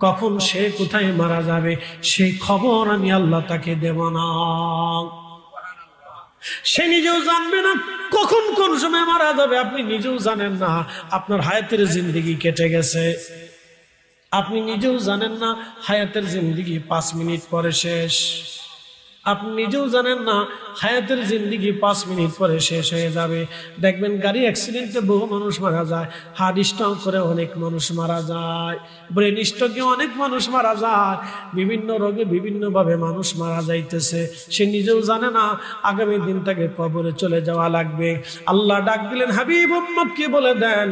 কখন সে কোথায় মারা যাবে, সেই খবর আমি আল্লাহ তাকে দেব না। সে নিজেও জানবে না কখন কোন সময় মারা যাবে, আপনি নিজেও জানেন না। আপনার হায়াতের জিন্দগি কেটে গেছে। আপনি নিজেও জানেন না, হায়াতের জিন্দগি পাঁচ মিনিট পরে শেষ। আপনি নিজেও জানেন না, হায়াতের জিন্দিগি পাঁচ মিনিট পরে শেষ হয়ে যাবে। দেখবেন গাড়ি অ্যাক্সিডেন্টে বহু মানুষ মারা যায় হার্ট স্ট্রোক করে অনেক মানুষ মারা যায়। ব্রেন স্ট্রোকে অনেক মানুষ মারা যায়, বিভিন্ন রোগে বিভিন্নভাবে মানুষ মারা যাইতেছে। সে নিজেও জানে না, আগামী দিন তাকে কবরে চলে যাওয়া লাগবে। আল্লাহ ডাক দিলেন, হাবিব কে বলে দেন,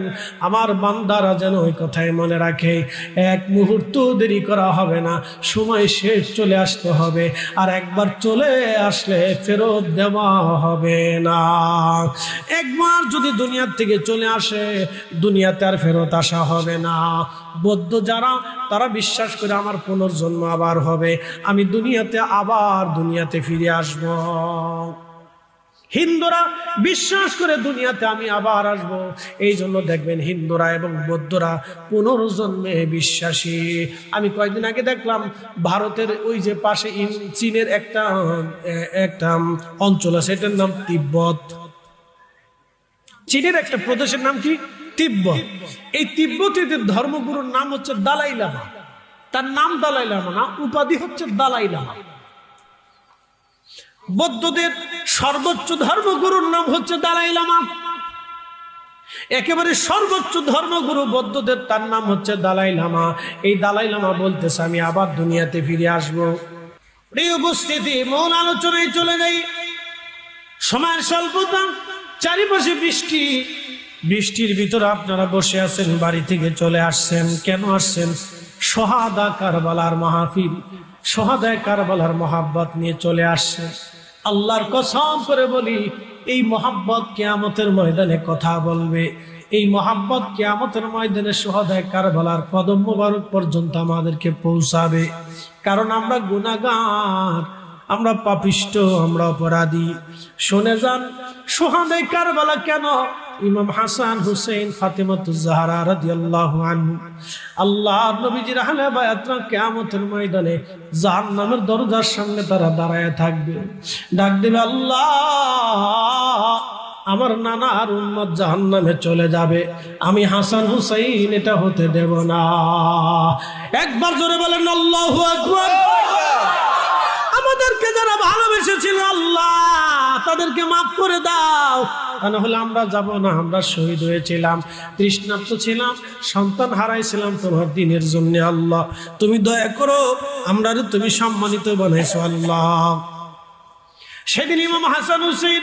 আমার বান্দারা যেন ওই কথাই মনে রাখে, এক মুহূর্ত দেরি করা হবে না, সময় শেষ চলে আসতে হবে। আর একবার চলে আসলে ফেরত দেওয়া হবে না। একবার যদি দুনিয়ার থেকে চলে আসে, দুনিয়াতে আর ফেরত আসা হবে না। বৌদ্ধ যারা, তারা বিশ্বাস করে আমার পুনর্জন্ম আবার হবে। আমি দুনিয়াতে আবার দুনিয়াতে ফিরে আসব। হিন্দুরা বিশ্বাস করে দুনিয়াতে আমি আবার আসব। এই জন্য দেখবেন হিন্দুরা এবং বৌদ্ধরা পুনর্জন্মে বিশ্বাসী। আমি কয়েকদিন আগে দেখলাম ভারতের ওই যে পাশে চীনের একটা একটা অঞ্চল আছে, এটার নাম তিব্বত। চীনের একটা প্রদেশের নাম কি? তিব্বত। এই তিব্বতীদের ধর্মগুরুর নাম হচ্ছে দালাই লামা। তার নাম দালাই লামা না, উপাধি হচ্ছে দালাই লামা। বৌদ্ধদের সর্বোচ্চ ধর্মগুরুর নাম হচ্ছে দালাই লামা। একেবারে সর্বোচ্চ ধর্মগুরু বৌদ্ধদের তার নাম হচ্ছে দালাই লামা। এই দালাই লামা বলতেছে, আমি আবার দুনিয়াতে ফিরে আসব। এই উপস্থিতি মূল আলোচনায় চলে যাই। সময়ের স্বল্পতা, চারিপাশে বৃষ্টি। বৃষ্টির ভিতরে আপনারা বসে আছেন, বাড়ি থেকে চলে আসছেন। কেন আসছেন? সোহাদা কারবালার মাহফিল, সোহাদায় কারবালার মহাব্বত নিয়ে চলে আসছেন। আল্লাহর কসম করে বলি, এই মহাব্বত কেয়ামতের ময়দানে কথা বলবে। এই মহাব্বত কেয়ামতের ময়দানে সহদায় কারবালার কদম মোবারক পর্যন্ত আমাদেরকে পৌঁছাবে। কারণ আমরা গুণাগার আমরা পাপিষ্ট, আমরা অপরাধী। শুনে যান সোহাদে কারবালা কেন ইমাম হাসান হুসেন ফাতেমাতুজাহারা রাদিয়াল্লাহু আনহু আল্লাহ নবীজির আহলে বায়াতরা কিয়ামতের ময়দানে জাহান্নামের দরজার সামনে তারা দাঁড়ায় থাকবে। ডাক দেবে, আল্লাহ, আমার নানার উম্মত জাহান্নামে চলে যাবে। আমি হাসান হুসাইন, এটা হতে দেব না। একবার জোরে বলেন, আল্লাহু আকবার। আমাদেরকে যারা ভালোবেসেছিল আল্লাহ, তাদেরকে মাফ করে দাও। তা না হলে আমরা যাব না, আমরা শহীদ হয়েছিলাম, তৃষ্ণার্ত ছিলাম, সন্তান হারাইছিলাম তোমার দিনের জন্য আল্লাহ। তুমি দয়া করো, আমরা তুমি সম্মানিত বানাইছো আল্লাহ। সেদিন ইমাম হাসান হুসেন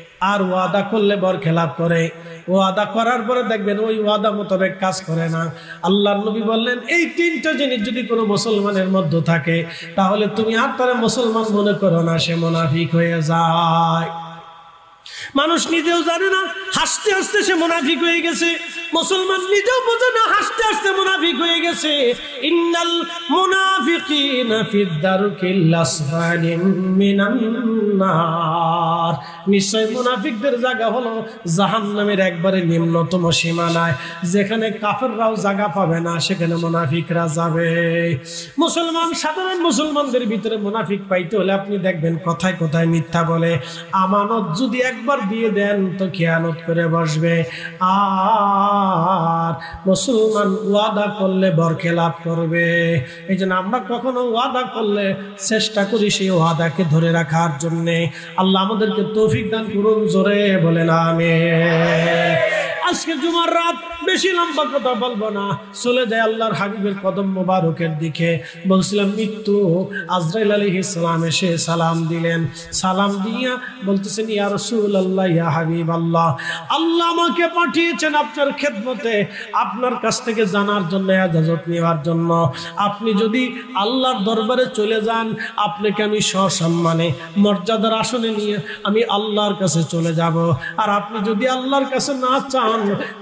আর ওয়াদা করলে বর খেলাপ করে। ওয়াদা করার পরে দেখবেন ওই ওয়াদা মোতাবেক কাজ করে না। আল্লাহ নবী বললেন, এই তিনটা জিনিস যদি কোনো মুসলমানের মধ্যে থাকে, তাহলে তুমি আর তারা মুসলমান মনে করো না, সে মোনাফিক হয়ে যায়। মানুষ নিজেও জানে না, হাসতে হাসতে সে মুনাফিক হয়ে গেছে। মুসলমান নিজেও বোঝে না, হাসতে হাসতে মুনাফিক হয়ে গেছে। ইন্নাল মুনাফিকিনা ফিদ দারকিল আসফালি মিনান নার। নিশ্চয় মুনাফিকদের জায়গা হলো জাহান্নামের একবারে নিম্নতম সীমানায়, যেখানে কাফেররাও জায়গা পাবে না, সেখানে মুনাফিকরা যাবে। মুসলমান, সাধারণ মুসলমানদের ভিতরে মুনাফিক পাইতে হলে আপনি দেখবেন কথায় কথায় মিথ্যা বলে। আমানত যদি একবার দিয়ে দেন তো খেয়ানত করে বসবে। আর মুসলমান ওয়াদা করলে বরখেলাপ করবে। এই জন্য আমরা কখনো ওয়াদা করলে চেষ্টা করি সেই ওয়াদাকে ধরে রাখার জন্যে। আল্লাহ আমাদেরকে তৌফিক দান করুন, জোরে বলে না আমি আজকে জুমার রাত বেশি লম্বা কথা বলব না। চলে যায় আল্লাহর হাবিবের কদম মোবারকের দিকে। বলছিলাম মৃত্যু আজরাইল আলী ইসলাম এসে সালাম দিলেন। সালাম দিয়া বলতেছেন, ইয়া রসুল আল্লাহ ইয়া হাবিব আল্লাহ আল্লাহ আমাকে পাঠিয়েছেন আপনার খেদমতে। আপনার কাছ থেকে জানার জন্য এজাজত নেওয়ার জন্য। আপনি যদি আল্লাহর দরবারে চলে যান, আপনাকে আমি সসম্মানে, মর্যাদার আসনে নিয়ে আমি আল্লাহর কাছে চলে যাব। আর আপনি যদি আল্লাহর কাছে না চান,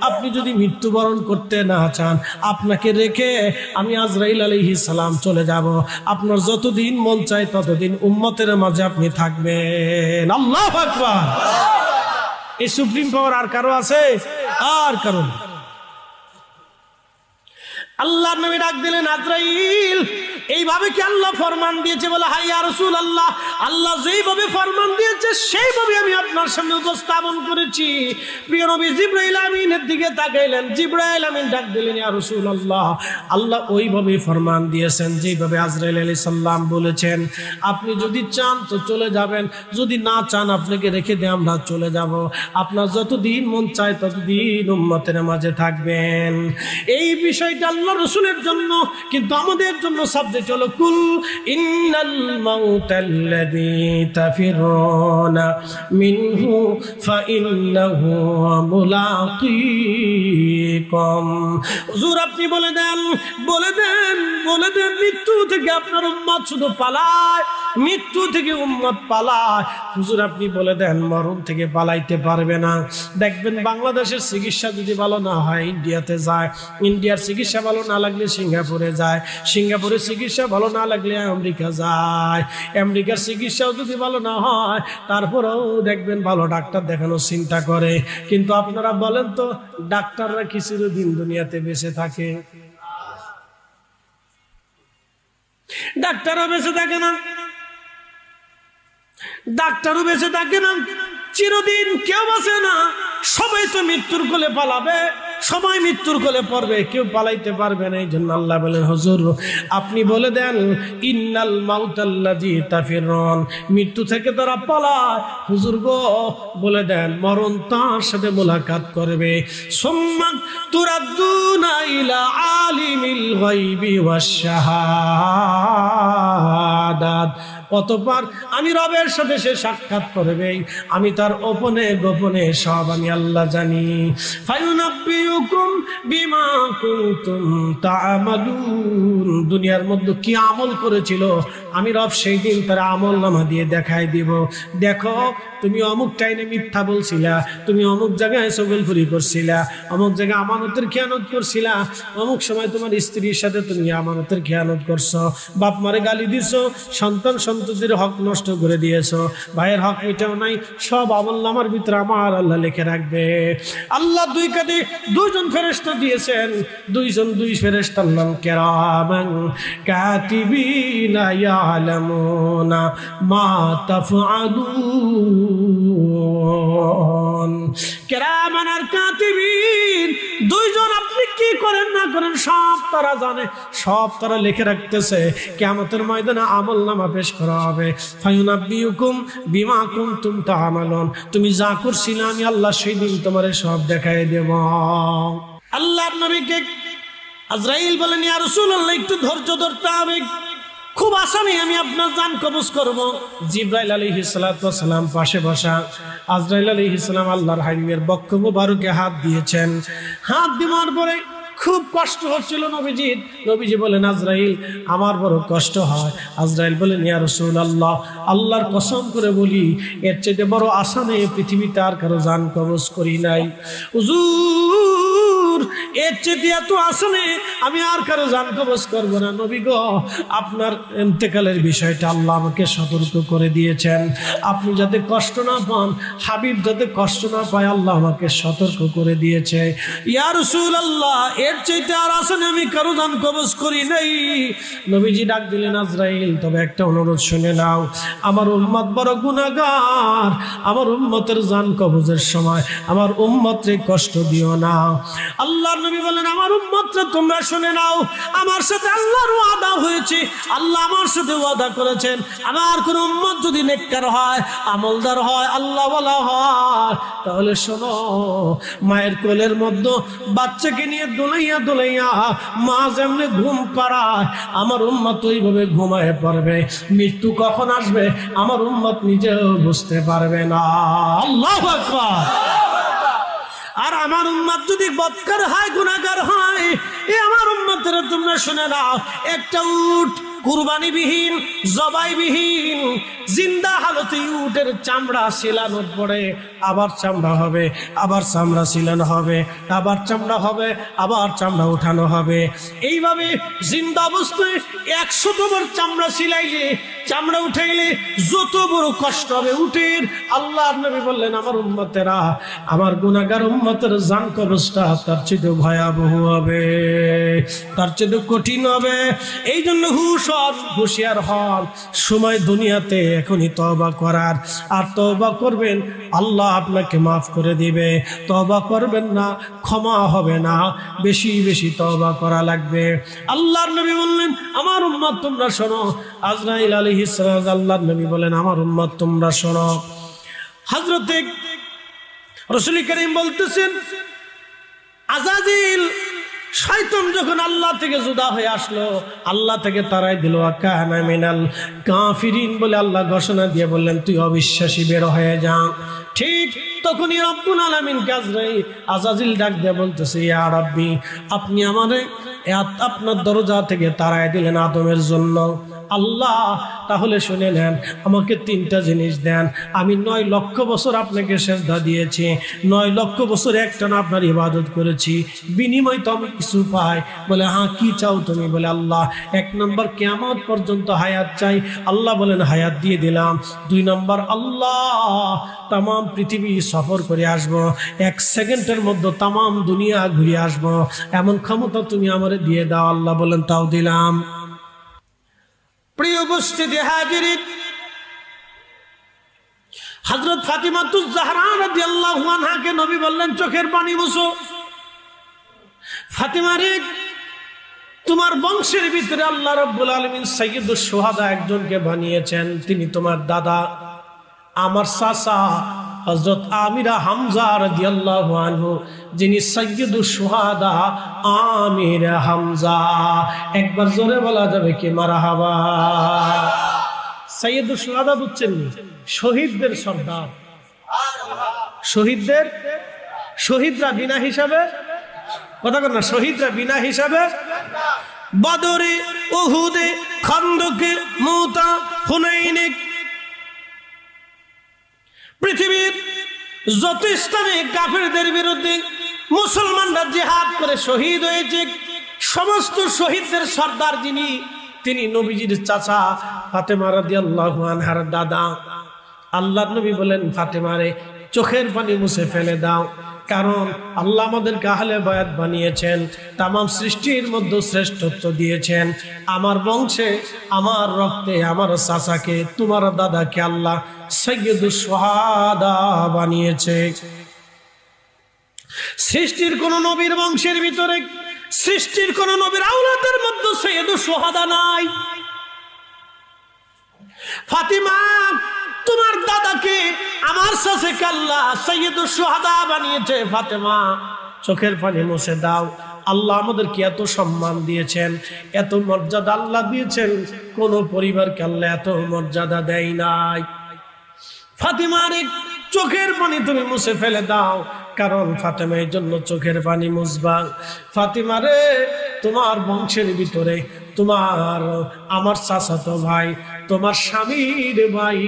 আপনি যদি মৃত্যুবরণ করতে না চান, আপনাকে রেখে আমি আজরাইল আলহি সালাম চলে যাব। আপনার যতদিন মন চায় ততদিন উম্মতের মাঝে আপনি থাকবেন। আল্লাহ এই সুপ্রিম পাওয়ার আর কারও আছে? আর কারও আল্লাহ নবী ডাক দিলেন, আজরাইল এইভাবে কি আল্লাহ ফরমান দিয়েছে বলে, হাই আর রসুল আল্লাহ আল্লাহ যেইভাবে ফরমান দিয়েছে, সেইভাবে আমি আপনার সামনে উপস্থাপন করেছি। প্রিয় নবী জিব্রাইল আমিনের দিকে তাকাইলেন। জিব্রাইল আমিন ডাক দিলেন, ইয়া রসুল আল্লাহ আল্লাহ ওইভাবে ফরমান দিয়েছেন যেইভাবে আজরাইল আলী সাল্লাম বলেছেন। আপনি যদি চান তো চলে যাবেন, যদি না চান আপনাকে রেখে দিয়ে আমরা চলে যাব। আপনার যতদিন মন চায় ততদিন উম্মতের মাঝে থাকবেন। এই বিষয়টা আল্লাহ রসুলের জন্য, কিন্তু আমাদের জন্য সাবজেক্ট হলো কুল ইন্নাল মাউতাল্লাযী তাফিরুনা মিনহু ফাইন্নাহু মুলাকীকুম। হুজুর আপনি বলে দেন বলে দেন। বলে দেন, মৃত্যু থেকে আপনার উম্মত শুধু পালায়, মৃত্যু থেকে উম্মত পালায়। হুজুর, আপনি বলে দেন, মরণ থেকে পালাইতে পারবে না। দেখবেন বাংলাদেশের চিকিৎসা যদি ভালো না হয়, ইন্ডিয়াতে যায়, ইন্ডিয়ার চিকিৎসা ভালো না লাগলে সিঙ্গাপুরে যায় সিঙ্গাপুরের চিকিৎসা ভালো না লাগলে আমেরিকা যায়। আমেরিকার চিকিৎসাও যদি ভালো না হয়, তারপরেও দেখবেন ভালো ডাক্তার দেখানোর চিন্তা করে। কিন্তু আপনারা বলেন তো, ডাক্তাররা কি চিরদিন দুনিয়াতে বেঁচে থাকে? ডাক্তারও বেঁচে থাকে না। ডাক্তারও বেঁচে থাকে না। চিরদিন কেউ বাঁচে না। সবাই তো মৃত্যুর কোলে পালাবে। সবাই মৃত্যুর কোলে পড়বে, কেউ পালাইতে পারবে না এই জন্য আল্লাহ বলেন, হুজুর, আপনি বলে দেন, ইন্নাল মাউতাল্লাজি তাফিরন মৃত্যু থেকে তারা পালায়। হুজুর গো, বলে দেন, মরণ তার সাথে মোলাকাত করবে। সম্মান তুরাদ্দুনা ইলা আলিমিল গায়বি ওয়াশ অতপর আমি রবের সাথে সে সাক্ষাৎ করবে। আমি তার ওপনে গোপনে সব আমি আল্লাহ জানি। দুনিয়ার মধ্যে কি আমল করেছিল? আমি রব সেই দিন তার আমল নামা দিয়ে দেখাই দিব। দেখো, তুমি অমুক টাইমে মিথ্যা বলছিলা, তুমি অমুক জায়গায় সগলফুরি করছিলা, অমুক জায়গায় আমানতের খেয়ানত করছিলা, অমুক সময় তোমার স্ত্রীর সাথে তুমি আমানতের খেয়ানত করছ, বাপ মারে গালি দিছো, সন্তান সন্তান সন্ততির হক নষ্ট করে দিয়েছ। ভাইয়ের হক এটাও নাই, সব আমল নামার ভিতরে আমার আল্লাহ লিখে রাখবে। আল্লাহ দুই কাঁধে দুইজন ফেরেস্তা দিয়েছেন, দুইজন দুই ফেরেস্তার নাম কেরামান। কাতিবিনা ইয়ালামুনা মা তাফআলুন। দুইজন আপনি কি করেন না করেন, সব তারা জানে, সব তারা লিখে রাখতেছে ময়দানে হবে। বিমা কুনতুম তা'মালুন, তুমি যা করছিলে আমি আল্লাহ সেই দিন তোমার সব দেখাই দেব। আল্লাহর নবীকে আজরাইল বলেন একটু ধৈর্য ধরতে হবে। খুব আসামি, আমি আপনার জান কবজ করব। জিব্রাইল আলাইহিস সালাতু সালাম পাশে বসা আজরাইল আলাইহিস সালাম আল্লাহর হাবিবের বক্ষ মুবারকে হাত দিয়েছেন। হাত দেওয়ার পরে খুব কষ্ট হচ্ছিল নবীজির। নবীজি বলেন, আজরাইল, আমার বড় কষ্ট হয়। আজরাইল বলেন, ইয়া রসুল আল্লাহ আল্লাহর কসম করে বলি, এর চেয়ে বড় আসামে পৃথিবীতে আর কারও জান কবজ করি নাই। হুজুর এর চেয়ে এত আসামে আমি আর কারও জান করব না। নবী গো, আপনার ইন্তেকালের বিষয়টা আল্লাহ আমাকে সতর্ক করে দিয়েছেন। আপনি যাতে কষ্ট না পান, হাবিব যাতে কষ্ট না পায়, আল্লাহ আমাকে সতর্ক করে দিয়েছে। ইয়া রসুল আল্লাহ এর চাইতে আর আসেন, আমি কারও দান কবজ করি নাই। নবীজি ডাক দিলেন, আজরাইল, তবে একটা অনুরোধ শুনে নাও। আমার উম্মত বড় গুনাহগার। আমার উম্মতের জান কবজের সময় আমার উম্মতরে কষ্ট দিও না। আল্লাহ নবী বলেন, আমার উম্মতরা তোমরা শুনে নাও, আমার সাথে আল্লাহর ওয়াদা হয়েছে। আল্লাহ আমার সাথে ওয়াদা করেছেন। আমার কোন উম্মত যদি নেককার হয়, আমলদার হয় আল্লাহ বলা হয়, তাহলে শোনো, মায়ের কোলের মধ্যে বাচ্চাকে নিয়ে দোলাইয়া দোলাইয়া মা যেমনি ঘুম পাড়ায়, আমার উম্মত ওইভাবে ঘুমায় পড়বে। মৃত্যু কখন আসবে, আমার উম্মত নিজেও বুঝতে পারবে না। আল্লাহ আকবার। আর আমার উম্মত যদি বৎকার হয় গুণাগার হয়, এ আমার উম্মতের তোমরা শুনে নাও, একটা উঠ কুরবানিবিহীন, জবাইবিহীন, জিন্দা হালতে উটের চামড়া শিলানোর পড়ে আবার চামড়া হবে, আবার চামড়া শিলানো হবে, আবার চামড়া হবে, আবার চামড়া উঠানো হবে। এইভাবে জিন্দা অবস্থায় একশো নম্বর চামড়া শিলাইলে চামড়া উঠাইলে যত বড় কষ্ট হবে উটের আল্লাহ নবী বললেন, আমার উম্মতেরা, আমার গুনাগার উম্মতের জান কবচটা তার চেয়ে ভয়াবহ হবে, তার চেয়ে কঠিন হবে। এই জন্য হুশ হুঁশিয়ার হন। সময় দুনিয়াতে এখনই তবা করার। আর তবা করবেন, আল্লাহ আপনাকে মাফ করে দিবে। তবা করবেন না, ক্ষমা হবে না। বেশি বেশি তবা করা লাগবে। আল্লাহর নবী বললেন, আমার উম্মত, তোমরা শোনো, আজরাইল আলী আল্লাহর নবী বলেন, আমার উম্মত, তোমরা শোনো। হজরতে রসুল করিম বলতেছেন, আজাজিল, শয়তন যখন আল্লাহ থেকে জুদা হয়ে আসলো, আল্লাহ থেকে তারাই দিল কানা মিনাল কাফিরিন বলে আল্লাহ ঘোষণা দিয়ে বললেন, তুই অবিশ্বাসী বের হয়ে যা। ঠিক তখনই রব্বুল আলামিন কাজরাই আজাজিল ডাক দিয়ে বলতেছে, ইয়া রাব্বি, আপনি আমারে আপনার দরজা থেকে তারাই দিলেন আদমের জন্য। আল্লাহ, তাহলে শুনে নেন, আমাকে তিনটা জিনিস দেন। আমি নয় লক্ষ বছর আপনাকে সেজদা দিয়েছি, নয় লক্ষ বছর একটানা আপনার ইবাদত করেছি। বিনিময় তো আমি কিছু পাই। বলে হ্যাঁ কি চাও তুমি? বলে, আল্লাহ, এক নম্বর কেমন পর্যন্ত হায়াত চাই। আল্লাহ বলেন, হায়াত দিয়ে দিলাম। দুই নম্বর, আল্লাহ তাম পৃথিবী সফর করে আসব। এক সেকেন্ডের মধ্যে তাম দুনিয়া ঘুরে আসব। এমন ক্ষমতা তুমি আমারে দিয়ে দাও, আল্লাহ বলেন, তাও দিলাম। প্রিয় উপস্থিতি হাজিরি হজরত ফাতিমাতুজ জাহরান রাদিয়াল্লাহু নবী বললেন, চোখের পানি মুছো। ফাতিমারে তোমার বংশের ভিতরে আল্লাহ রাব্বুল আলামিন সাইয়্যিদুশ শুহাদা একজনকে বানিয়েছেন। তিনি তোমার দাদা, আমার চাচা হজরত আমিরা হামজা রাদিয়াল্লাহু আনহু, যিনি সাইয়্যিদুশ শুহাদা আমির হামজা। একবার জোরে বলা যাবে কি মারহাবা? সাইয়্যিদুশ শুহাদা বুঝছেন শহীদদের সর্দার। শহীদদের? শহীদরা বিনা হিসাবে? কথা কর শহীদরা বিনা হিসাবে? বদরে উহুদে, খন্দকে, মুতা, হুনাইনে পৃথিবীর যত স্থানে কাফেরদের বিরুদ্ধে মুসলমানরা জেহাদ করে শহীদ হয়েছে। সমস্ত শহীদদের সর্দার যিনি, তিনি নবীজির চাচা ফাতেমা রাদি আনহার দাদা। আল্লাহ নবী বলেন ফাতেমারে চোখের পানি মুছে ফেলে দাও। কারণ আল্লাহ আমাদেরকে আহলে বয়াত বানিয়েছেন তাম সৃষ্টির মধ্যে শ্রেষ্ঠত্ব দিয়েছেন। আমার বংশে, আমার রক্তে, আমার চাচাকে, তোমার দাদাকে আল্লাহ সৈয়দুস সোহাদা বানিয়েছে। সৃষ্টির কোন নবীর বংশের ভিতরে, সৃষ্টির কোন নবীর আউলাদের মধ্যে সৈয়দুস সোহাদা নাই। ফাতিমা তোমার দাদাকে আমার সাথে কাল্লা সৈয়দুস সোহাদা বানিয়েছে, ফাতেমা। চোখের পানি মুছে দাও। আল্লাহ আমাদেরকে এত সম্মান দিয়েছেন, এত মর্যাদা আল্লাহ দিয়েছেন। কোন পরিবারকে আল্লাহ এত মর্যাদা দেয় নাই। ফাতিমার এই চোখের পানি তুমি মুছে ফেলে দাও, কারণ ফাতেমার জন্য চোখের পানি মুছবা। ফাতিমারে তোমার বংশের ভিতরে, তোমার, আমার চাচাতো ভাই, তোমার স্বামীর ভাই,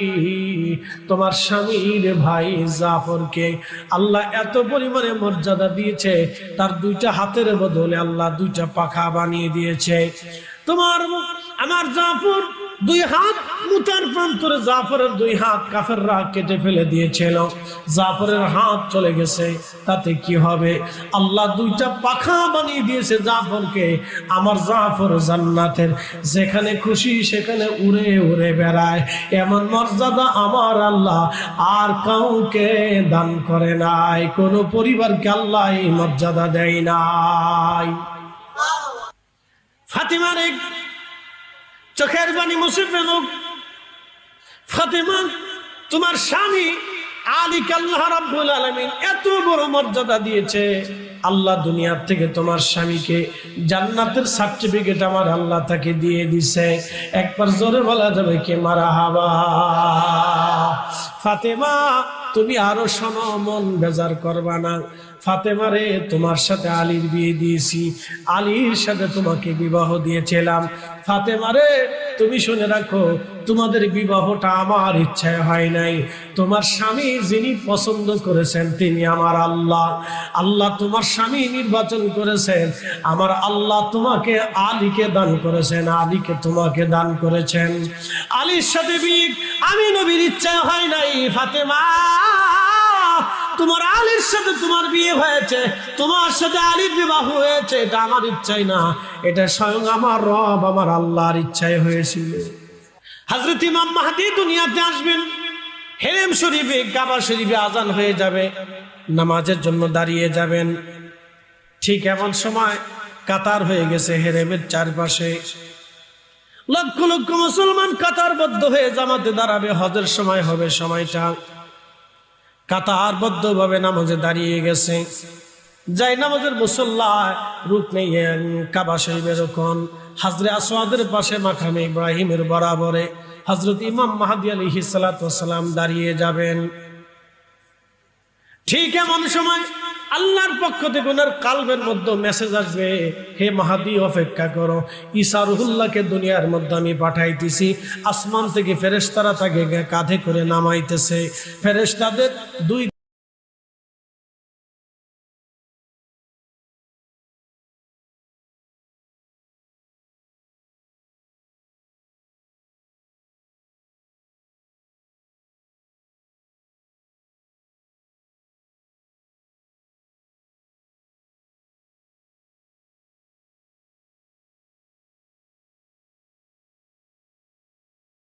তোমার স্বামীর ভাই জাফরকে আল্লাহ এত পরিমাণে মর্যাদা দিয়েছে, তার দুইটা হাতের বদলে আল্লাহ দুইটা পাখা বানিয়ে দিয়েছে। তোমার, আমার জাফর দুই হাত মুতার প্রান্তরে জাফরের দুই হাত কাফেররা কেটে ফেলে দিয়েছিল। জাফরের হাত চলে গেছে, তাতে কি হবে? আল্লাহ দুইটা পাখা বানিয়ে দিয়েছে জাফরকে। আমার জাফর জান্নাতের, যেখানে খুশি সেখানে উড়ে উড়ে বেড়ায়। এমন মর্যাদা আমার আল্লাহ আর কাউকে দান করে নাই। কোন পরিবারকে আল্লাহ মর্যাদা দেয় নাই। ফাতিমার চোখের বাণী মুসিব ফেলুক ফাতেমা, তোমার স্বামী আলী আল্লাহ রাব্বুল আলামিন এত বড় মর্যাদা দিয়েছে। আল্লাহ দুনিয়ার থেকে তোমার স্বামীকে জান্নাতের সার্টিফিকেট আমার আল্লাহ তাকে দিয়ে দিছে। একবার জোরে বলা যাবে কে মারা হাবা। ফাতেমা, তুমি আরও শোনো, মন বেজার করবা না। ফাতেমা রে, তোমার সাথে আলীর বিয়ে দিয়েছি। আলীর সাথে তোমাকে বিবাহ দিয়েছিলাম। ফাতেমা রে, তুমি শুনে রাখো, তোমাদের বিবাহটা আমার ইচ্ছায় হয় নাই। তোমার স্বামী যিনি পছন্দ করেছেন, তিনি আমার আল্লাহ। আল্লাহ তোমার স্বামী নির্বাচন করেছেন। আমার আল্লাহ তোমাকে আলীকে দান করেছেন, আলীকে তোমাকে দান করেছেন। আলীর সাথে বিয়ে, আমি নবীর ইচ্ছায় হয় নাই। ফাতেমা, তোমার আলীর সাথে তোমার বিয়ে হয়েছে, তোমার সাথে আলীর বিবাহ হয়েছে, এটা আমার ইচ্ছাই না। এটা স্বয়ং আমার রব, আমার আল্লাহর ইচ্ছায় হয়েছিল। হাজরত ইমাম মাহাদি দুনিয়াতে আসবেন, হেরেম শরীফে, কাবা শরীফে আজান হয়ে যাবে, নামাজের জন্য দাঁড়িয়ে যাবেন। ঠিক এমন সময় কাতার হয়ে গেছে হেরেমের চারপাশে। লক্ষ লক্ষ মুসলমান কাতারবদ্ধ হয়ে জামাতে দাঁড়াবে, হজের সময় হবে সময়টা। কাতারবদ্ধ ভাবে নামাজে দাঁড়িয়ে গেছে। যাই নামাজের মুসল্লা রূপ নেই কাবা শরীফের ওখন, হাজরে আসওয়াদের পাশে মাখামে ইব্রাহিমের বরাবরে হজরত ইমাম মাহাদি আলী সালাম দাঁড়িয়ে যাবেন। ঠিক এমন সময় আল্লাহর পক্ষ থেকে ওনার কালবের মধ্যে মেসেজ আসবে, হে মাহাদি, অপেক্ষা করো। ইসা রুহুল্লাহকে দুনিয়ার মধ্যে আমি পাঠাইতেছি। আসমান থেকে ফেরেস্তারা তাকে কাঁধে করে নামাইতেছে। ফেরেস্তাদের দুই